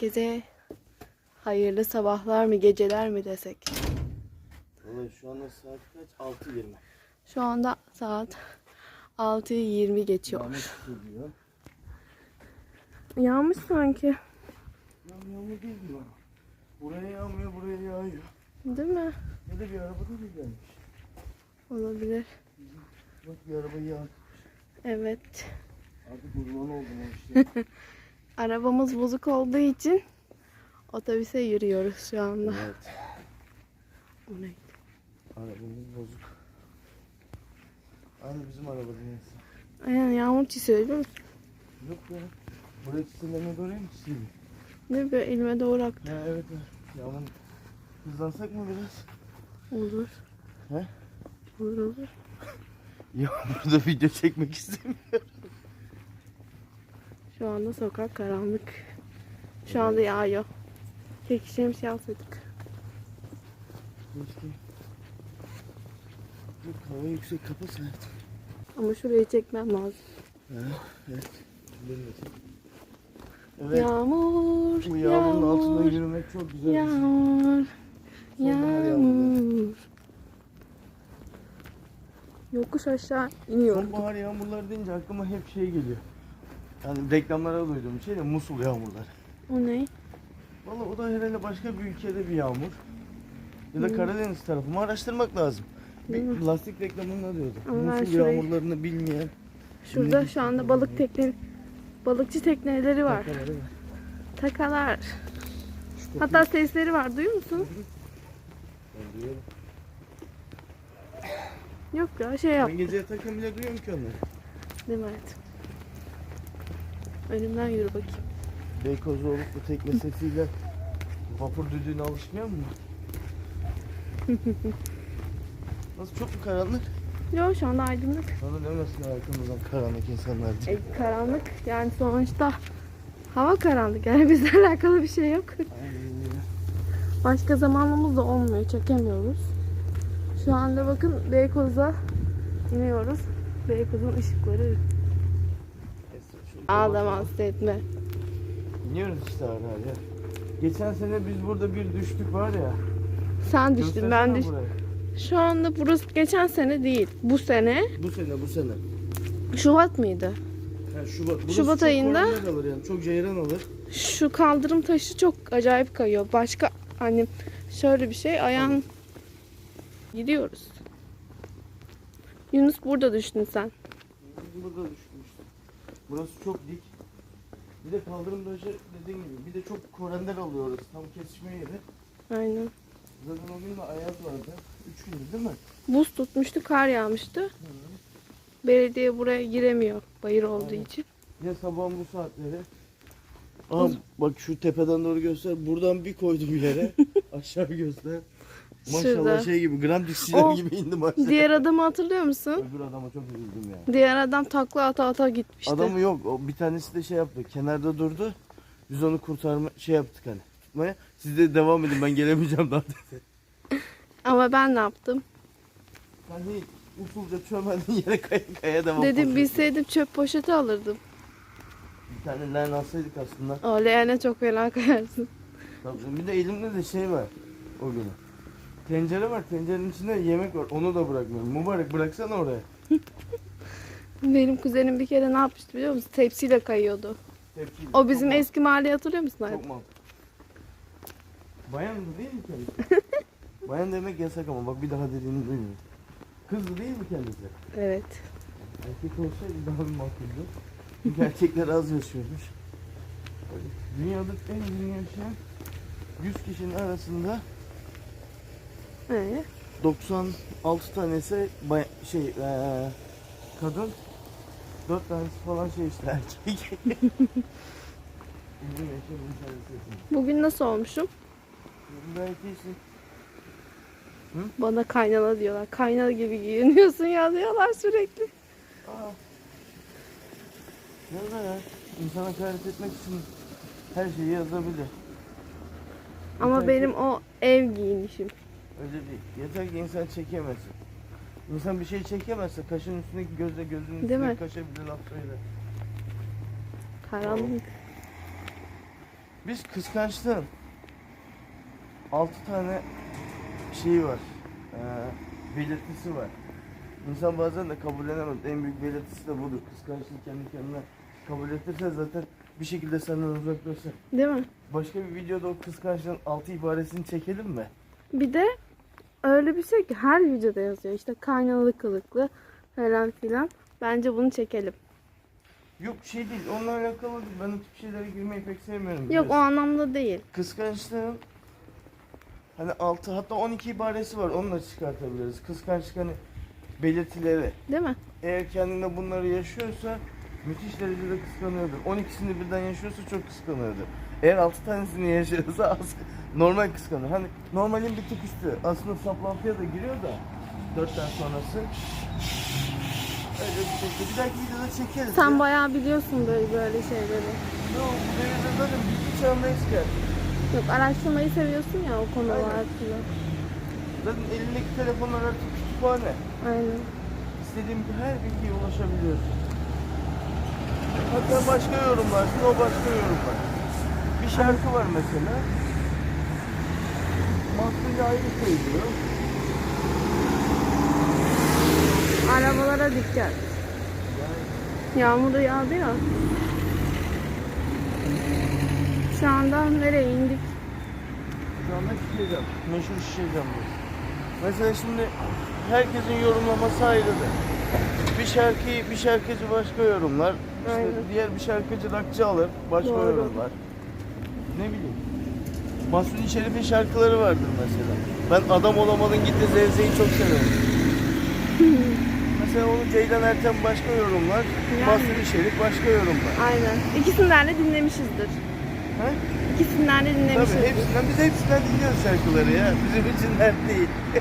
Herkese hayırlı sabahlar mı geceler mi desek. Vallahi şu anda saat kaç? 6.20. Şu anda saat 6.20 geçiyor. Yağmur. Yağmış sanki. Ya yağmur değil mi? Buraya yağmıyor, buraya yağıyor. Değil mi? Ya da bir araba da mı gelmiş? Olabilir. Bak bir araba yağ. Evet. Artık kurban oldum o işte. Arabamız bozuk olduğu için otobüse yürüyoruz şu anda. evet. O ne? Arabamız bozuk. Aynı bizim araba neyse. Aynen yağmur çiziyor değil mi? Yok ya. Buraya çizelerine doğru mu çizeyim? Ne böyle elime doğru aktı. Ha evet evet. Yağmur hızlansak mı biraz? Olur. He? Olur olur. Yağmurda video çekmek istemiyorum. Şu anda sokak karanlık. Şu anda yağıyor. Tek şemsiye alsaydık. Keşke. Hava yüksek kapasın artık. Ama şurayı çekmem lazım. Ha, evet. Evet. Yağmur, Bu yağmurun altında yağmur, yürümek çok güzel. şey. yağmur, Sonbahar yağmur. Yokuş aşağı iniyor. Sonbahar yağmurları deyince aklıma hep şey geliyor. Yani reklamlara duyduğum şey de Musul yağmurları. O ne? Valla o da herhalde başka bir ülkede bir yağmur. Ya da Hmm. Karadeniz tarafı mı araştırmak lazım. Bir mi? lastik reklamında diyordu. Ama ben Musul şurayı- yağmurlarını bilmeyen Şurada şu anda balık tekne, balıkçı tekneleri var. Takaları var. Takalar. Hatta sesleri var. Duyuyor musun? Ben duyuyorum. Yok ya şey yap. Ben gece yatarken bile duyuyorum ki onları. Değil mi hayatım? Önümden yürü bakayım. Beykozlu bu tekne sesiyle vapur düdüğüne alışmıyor mu? Nasıl çok mu karanlık? Yok şu anda aydınlık. Bana demesin arkamızdan karanlık insanlar diye. E, karanlık yani sonuçta hava karanlık yani bizle alakalı bir şey yok. Başka zamanımız da olmuyor çekemiyoruz. Şu anda bakın Beykoz'a iniyoruz. Beykoz'un ışıkları ağlama bakalım. etme. İniyoruz işte ara ara. Geçen sene biz burada bir düştük var ya. Sen düştün ben Göstersene düştüm. burayı. Şu anda burası geçen sene değil. Bu sene Bu sene bu sene. Şubat mıydı? Ha, Şubat. Burası Şubat çok ayında- korona alır yani. Çok ceyran alır. Şu kaldırım taşı çok acayip kayıyor. Başka hani şöyle bir şey ayağın gidiyoruz. Yunus burada düştün sen. Burada düşmüştük. Burası çok dik. Bir de kaldırım taşı dediğin gibi. Bir de çok korender alıyoruz. Tam kesişme yeri. Aynen. Zaten o gün de ayaz vardı. Üç gündü değil mi? Buz tutmuştu, kar yağmıştı. Belediye buraya giremiyor bayır olduğu Aynen. için. Ya sabahın bu saatleri. Aa, bak şu tepeden doğru göster. Buradan bir koydum yere. Aşağı göster. Maşallah Şurada. şey gibi Grand Dixie'ler O gibi indim aşağı. Diğer adamı hatırlıyor musun? Öbür adama çok üzüldüm ya. Diğer adam takla ata ata gitmişti. Adamı yok. O bir tanesi de şey yaptı. Kenarda durdu. Biz onu kurtarma şey yaptık hani. Tutmaya. Siz de devam edin ben gelemeyeceğim daha. Ama ben ne yaptım? De usulca çömeldin yere kaya kaya devam Dedim pozisyonu. bilseydim çöp poşeti alırdım. Bir tane leğen alsaydık aslında. O leğene çok fena kayarsın. Tabii, bir de elimde de şey var o gün. Tencere var. Tencerenin içinde yemek var. Onu da bırakmıyorum. Mübarek bıraksana oraya. Benim kuzenim bir kere ne yapmıştı biliyor musun? Tepsiyle kayıyordu. Tepkiyle. O bizim Çok eski mahalleyi hatırlıyor musun? Hayat? Çok mal. Bayandı değil mi kendisi? Bayan demek yasak ama bak bir daha dediğini duymuyorum. Kızdı değil mi kendisi? Evet. Erkek olsaydı daha bir. Çünkü erkekler az yaşıyormuş. Dünyada en uzun yaşayan 100 kişinin arasında Ee, 96 tanesi bay- şey eee kadın 4 tanesi falan şey işte erkek. Bugün nasıl olmuşum? Gayet iyisin. Bana kaynana diyorlar. Kaynana gibi giyiniyorsun ya diyorlar sürekli. Aa. Ne var ya? İnsana hakaret etmek için her şeyi yazabilir. Ama Yeter ki- benim o ev giyinişim. Öyle değil. Yeter ki insan çekemesin. İnsan bir şey çekemezse kaşın üstündeki gözle gözünün Değil üstüne mi? kaşa bile laf söyler. Karanlık. Biz kıskançlığın 6 tane şeyi var. Ee, belirtisi var. İnsan bazen de kabullenemez. En büyük belirtisi de budur. Kıskançlık kendi kendine kabul ettirse zaten bir şekilde senden uzaklaşır. Değil mi? Başka bir videoda o kıskançlığın 6 ibaresini çekelim mi? Bir de öyle bir şey ki her videoda yazıyor. İşte kaynalı kılıklı falan filan. Bence bunu çekelim. Yok şey değil. Onunla alakalı değil. Ben o tip şeylere girmeyi pek sevmiyorum. Yok o anlamda değil. Kıskançlığın hani 6 hatta 12 ibaresi var. Onu da çıkartabiliriz. Kıskançlık hani belirtileri. Değil mi? Eğer kendinde bunları yaşıyorsa müthiş derecede kıskanıyordur. 12'sini birden yaşıyorsa çok kıskanıyordur. Eğer 6 tanesini yaşıyorsa az normal kıskanır. Hani normalin bir tık üstü. Aslında saplantıya da giriyor da 4'ten sonrası. Öyle bir şey. Bir dahaki videoda çekeriz. Sen ya. bayağı biliyorsun böyle böyle şeyleri. Yok, bu devirde zaten bilgi çağındayız ki. Yok araştırmayı seviyorsun ya o konular hakkında. Zaten elindeki telefonlar artık kütüphane. Aynen. İstediğim her bilgiye ulaşabiliyorsun. Hatta başka yorumlarsın, o başka yorumlar. Bir şarkı var mesela. Mahsulü ayrı söylüyor. Arabalara dikkat. Yağmur da yağdı ya. Şu anda nereye indik? Şu anda şişeceğim. Meşhur şişeceğim bu. Mesela şimdi herkesin yorumlaması ayrıdır. Bir şarkıyı bir şarkıcı başka yorumlar. İşte Aynen. diğer bir şarkıcı dakçı alır. Başka Doğru. yorumlar. Ne bileyim. Mahsuni Şerif'in şarkıları vardır mesela. Ben Adam Olamal'ın gitti Zevze'yi çok severim. mesela onu Ceylan Ertem başka yorumlar. Yani. Mahsuni Şerif başka yorumlar. Aynen. İkisinden de dinlemişizdir. He? İkisinden de Tabii dinlemişizdir. hepsinden biz hepsinden dinliyoruz şarkıları ya. Bizim için dert değil.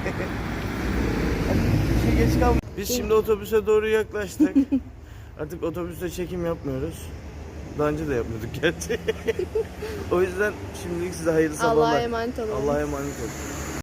Bir şey geç kalma. Biz şimdi otobüse doğru yaklaştık. Artık otobüste çekim yapmıyoruz. Daha önce de yapmıyorduk gerçi. o yüzden şimdilik size hayırlı sabahlar. Allah'a emanet olun. Allah'a emanet olun.